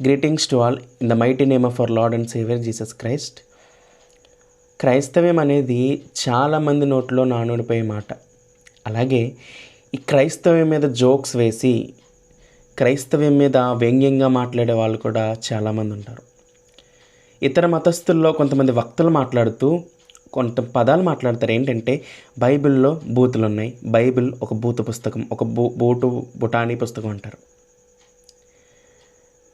Greetings to all in the mighty name of our Lord and Saviour Jesus Christ క్రైస్తవ్యం అనేది చాలామంది నోట్లో నానుడిపోయే మాట. అలాగే ఈ క్రైస్తవ్యం మీద జోక్స్ వేసి క్రైస్తవ్యం మీద వ్యంగ్యంగా మాట్లాడే వాళ్ళు కూడా చాలామంది ఉంటారు. ఇతర మతస్థుల్లో కొంతమంది వక్తలు మాట్లాడుతూ కొంత పదాలు మాట్లాడతారు. ఏంటంటే బైబిల్లో బూతులు ఉన్నాయి బైబిల్ ఒక బూత పుస్తకం ఒక బూ బూటు బుటానీ పుస్తకం అంటారు.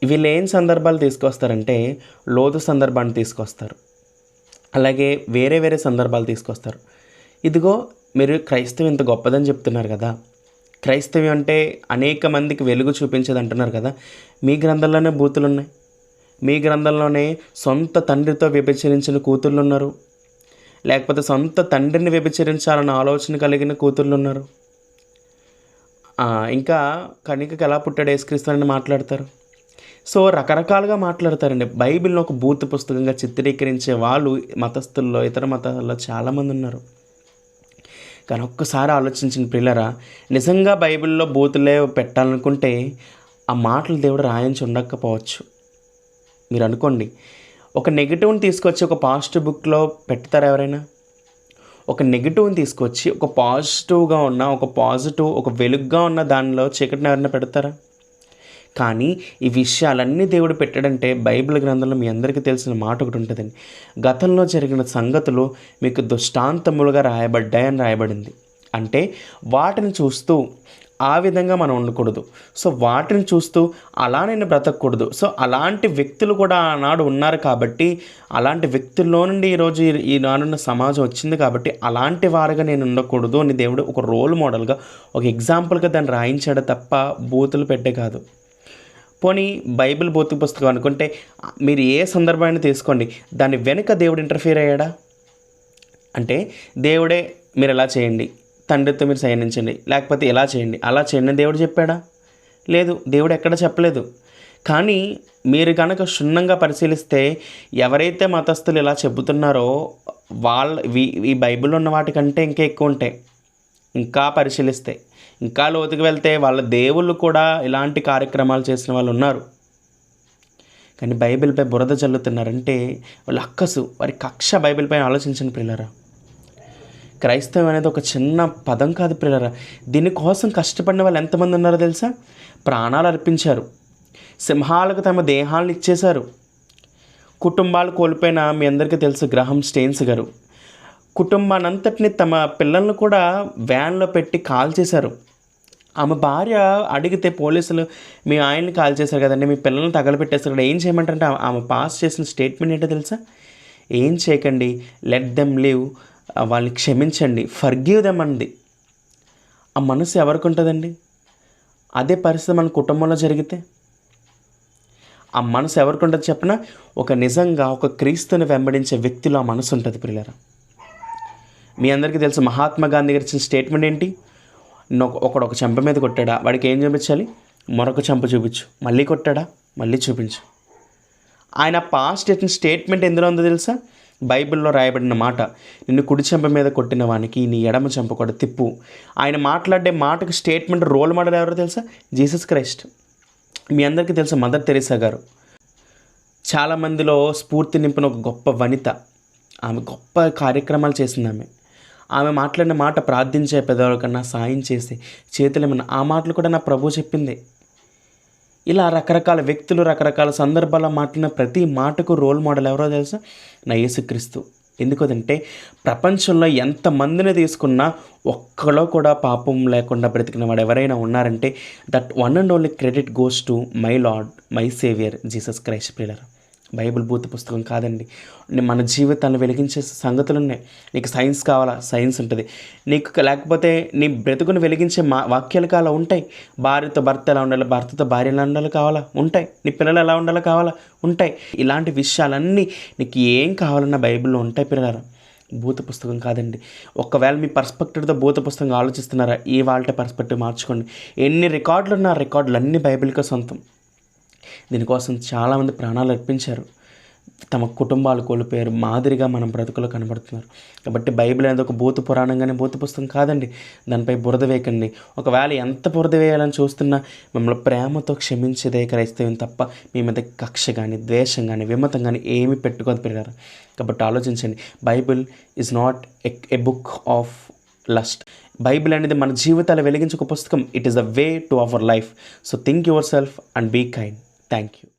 వీళ్ళు ఏం సందర్భాలు తీసుకొస్తారంటే లోతు సందర్భాన్ని తీసుకొస్తారు. అలాగే వేరే వేరే సందర్భాలు తీసుకొస్తారు. ఇదిగో మీరు క్రైస్తవం ఇంత గొప్పదని చెప్తున్నారు కదా. క్రైస్తవ్యం అంటే అనేక మందికి వెలుగు చూపించేది అంటున్నారు కదా. మీ గ్రంథంలోనే బూతులు ఉన్నాయి మీ గ్రంథంలోనే సొంత తండ్రితో వ్యభిచరించిన కూతుళ్ళు ఉన్నారు లేకపోతే సొంత తండ్రిని వ్యభిచరించాలన్న ఆలోచన కలిగిన కూతుళ్ళు ఉన్నారు ఇంకా కనికకి ఎలా పుట్టాడు యేసుక్రీస్తు అని మాట్లాడతారు? సో రకరకాలుగా మాట్లాడతారండి. బైబిల్ని ఒక బూత్ పుస్తకంగా చిత్రీకరించే వాళ్ళు మతస్థుల్లో ఇతర మతాల్లో చాలామంది ఉన్నారు. కానీ ఒక్కసారి ఆలోచించిన పిల్లరా నిజంగా బైబిల్లో బూతులే పెట్టాలనుకుంటే ఆ మాటలు దేవుడు రాయించి ఉండకపోవచ్చు. మీరు అనుకోండి ఒక నెగిటివ్ని తీసుకొచ్చి ఒక పాజిటివ్ బుక్లో పెడతారా ఎవరైనా? ఒక నెగిటివ్ని తీసుకొచ్చి ఒక పాజిటివ్గా ఉన్న ఒక పాజిటివ్ ఒక వెలుగ్గా ఉన్న దానిలో చీకటిని ఎవరైనా పెడతారా? కానీ ఈ విషయాలన్నీ దేవుడు పెట్టాడంటే బైబిల్ గ్రంథంలో మీ అందరికీ తెలిసిన మాట ఒకటి ఉంటుందండి. గతంలో జరిగిన సంగతులు మీకు దుష్టాంతములుగా రాయబడ్డాయని రాయబడింది. అంటే వాటిని చూస్తూ ఆ విధంగా మనం ఉండకూడదు. సో వాటిని చూస్తూ అలా నేను బ్రతకూడదు సో అలాంటి వ్యక్తులు కూడా ఆనాడు ఉన్నారు కాబట్టి అలాంటి వ్యక్తుల్లో నుండి ఈరోజు ఈ- ఈనాడున్న సమాజం వచ్చింది కాబట్టి అలాంటి వారుగా నేను ఉండకూడదు అని దేవుడు ఒక రోల్ మోడల్గా ఒక ఎగ్జాంపుల్గా దాన్ని రాయించాడు తప్ప బూతులు పెట్టే కాదు. పోనీ బైబిల్ భౌతిక పుస్తకం అనుకుంటే మీరు ఏ సందర్భాన్ని తీసుకోండి దాని వెనుక దేవుడు ఇంటర్ఫియర్ అయ్యాడా? అంటే దేవుడే మీరు ఎలా చేయండి? తండ్రితో మీరు సయనించండి లేకపోతే ఇలా చేయండి? అలా చేయండి దేవుడు చెప్పాడా? లేదు దేవుడు ఎక్కడ చెప్పలేదు. కానీ మీరు కనుక క్షుణ్ణంగా పరిశీలిస్తే ఎవరైతే మతస్థులు ఇలా చెబుతున్నారో వాళ్ళ ఈ- బైబిల్ ఉన్న వాటికంటే ఇంకా ఎక్కువ ఉంటాయి. ఇంకా పరిశీలిస్తే. ఇంకా లోతుకు వెళ్తే వాళ్ళ దేవుళ్ళు కూడా ఇలాంటి కార్యక్రమాలు చేసిన వాళ్ళు ఉన్నారు. కానీ బైబిల్పై బురద చల్లుతున్నారంటే వాళ్ళ అక్కసు వారి కక్ష బైబిల్ పైన ఆలోచించండి పిల్లరా క్రైస్తవం అనేది ఒక చిన్న పదం కాదు పిల్లరా దీనికోసం కష్టపడిన వాళ్ళు ఎంతమంది ఉన్నారో తెలుసా? ప్రాణాలు అర్పించారు. సింహాలకు తమ దేహాలను ఇచ్చేశారు. కుటుంబాలు కోల్పోయిన మీ అందరికీ తెలుసు గ్రహం స్టెయిన్స్ గారు. కుటుంబానంతటిని తమ పిల్లలను కూడా వ్యాన్లో పెట్టి కాల్ చేశారు. ఆమె భార్య అడిగితే పోలీసులు మీ ఆయన్ని కాల్ చేశారు కదండి మీ పిల్లల్ని తగలబెట్టేస్తారు కదా ఏం చేయమంటారంటే? ఆమె- ఆమె పాస్ చేసిన స్టేట్మెంట్ ఏంటో తెలుసా? ఏం చేయకండి లెట్ దెమ్ లివ్ వాళ్ళని క్షమించండి ఫర్గివ్ దెమ్ అంది. ఆ మనసు ఎవరికి ఉంటుందండి? అదే పరిస్థితి మన కుటుంబంలో జరిగితే. ఆ మనసు ఎవరికి ఉంటుంది చెప్పిన? ఒక నిజంగా ఒక క్రీస్తుని వెంబడించే వ్యక్తిలో ఆ మనసు ఉంటుంది పిల్లరా మీ అందరికీ తెలుసు మహాత్మా గాంధీ గారు ఇచ్చిన స్టేట్మెంట్ ఏంటి? ఒకడు ఒక చెంప మీద కొట్టాడా? వాడికి ఏం చూపించాలి? మరొక చెంప చూపించు. మళ్ళీ కొట్టాడా? మళ్ళీ చూపించు. ఆయన పాస్ట్ ఇచ్చిన స్టేట్మెంట్ ఎందులో ఉందో తెలుసా? బైబిల్లో రాయబడిన మాట. నిన్ను కుడి చెంప మీద కొట్టిన వానికి నీ ఎడమ చెంప కూడా తిప్పు. ఆయన మాట్లాడే మాటకు స్టేట్మెంట్ రోల్ మోడల్ ఎవరో తెలుసా? జీసస్ క్రైస్ట్ మీ అందరికీ తెలుసు మదర్ తెరీసా గారు. చాలామందిలో స్ఫూర్తి నింపిన ఒక గొప్ప వనిత. ఆమె గొప్ప కార్యక్రమాలు చేసింది ఆమె. ఆమె మాట్లాడిన మాట ప్రార్థించే పెదవుల కన్నా సాయం చేసే చేతులేమన్న ఆ మాటలు కూడా నా ప్రభు చెప్పింది. ఇలా రకరకాల వ్యక్తులు రకరకాల సందర్భాల్లో మాట్లాడిన ప్రతి మాటకు రోల్ మోడల్ ఎవరో తెలుసా? నా యేసుక్రీస్తు. ఎందుకంటే ప్రపంచంలో ఎంతమందిని తీసుకున్నా ఒక్కలో కూడా పాపం లేకుండా బ్రతికిన వాడు ఎవరైనా ఉన్నారంటే that one and only credit goes to my Lord my Saviour Jesus Christ pillar Bible భూత పుస్తకం కాదండి. మన జీవితాన్ని వెలిగించే సంగతులు ఉన్నాయి. నీకు సైన్స్ కావాలా? సైన్స్ ఉంటుంది. నీకు లేకపోతే నీ బ్రతుకుని వెలిగించే మా వాక్యాలు కావాలా? ఉంటాయి. భార్యతో భర్త ఎలా ఉండాలి? భర్తతో భార్య ఎలా ఉండాలి కావాలా? ఉంటాయి. నీ పిల్లలు ఎలా ఉండాలో కావాలా? ఉంటాయి. ఇలాంటి విషయాలన్నీ నీకు ఏం కావాలన్నా బైబిల్లో ఉంటాయి పిల్లలు భూత పుస్తకం కాదండి. ఒకవేళ మీ పర్స్పెక్టివ్తో భూత పుస్తకం ఆలోచిస్తున్నారా? ఈ వాళ్ళ పర్స్పెక్టివ్ మార్చుకోండి. ఎన్ని రికార్డులు ఉన్నా రికార్డులు అన్నీ బైబిల్కే సొంతం. దీనికోసం చాలామంది ప్రాణాలు అర్పించారు. తమ కుటుంబాలు కోల్పోయారు. మాదిరిగా మనం బ్రతుకులో కనబడుతున్నారు. కాబట్టి బైబిల్ అనేది ఒక భూత పురాణంగానే భూత పుస్తకం కాదండి. దానిపై బురద వేయకండి. ఒకవేళ ఎంత బురద వేయాలని చూస్తున్నా మిమ్మల్ని ప్రేమతో క్షమించేదే క్రైస్తవం తప్ప మీ మీద కక్ష కానీ ద్వేషం కానీ విమతం కానీ ఏమి పెట్టుకోదు పెరిగారు కాబట్టి ఆలోచించండి. Bible is not a book of lust Bible అనేది మన జీవితాలు వెలిగించే ఒక పుస్తకం. It is the way to our life so think yourself and be kind Thank you.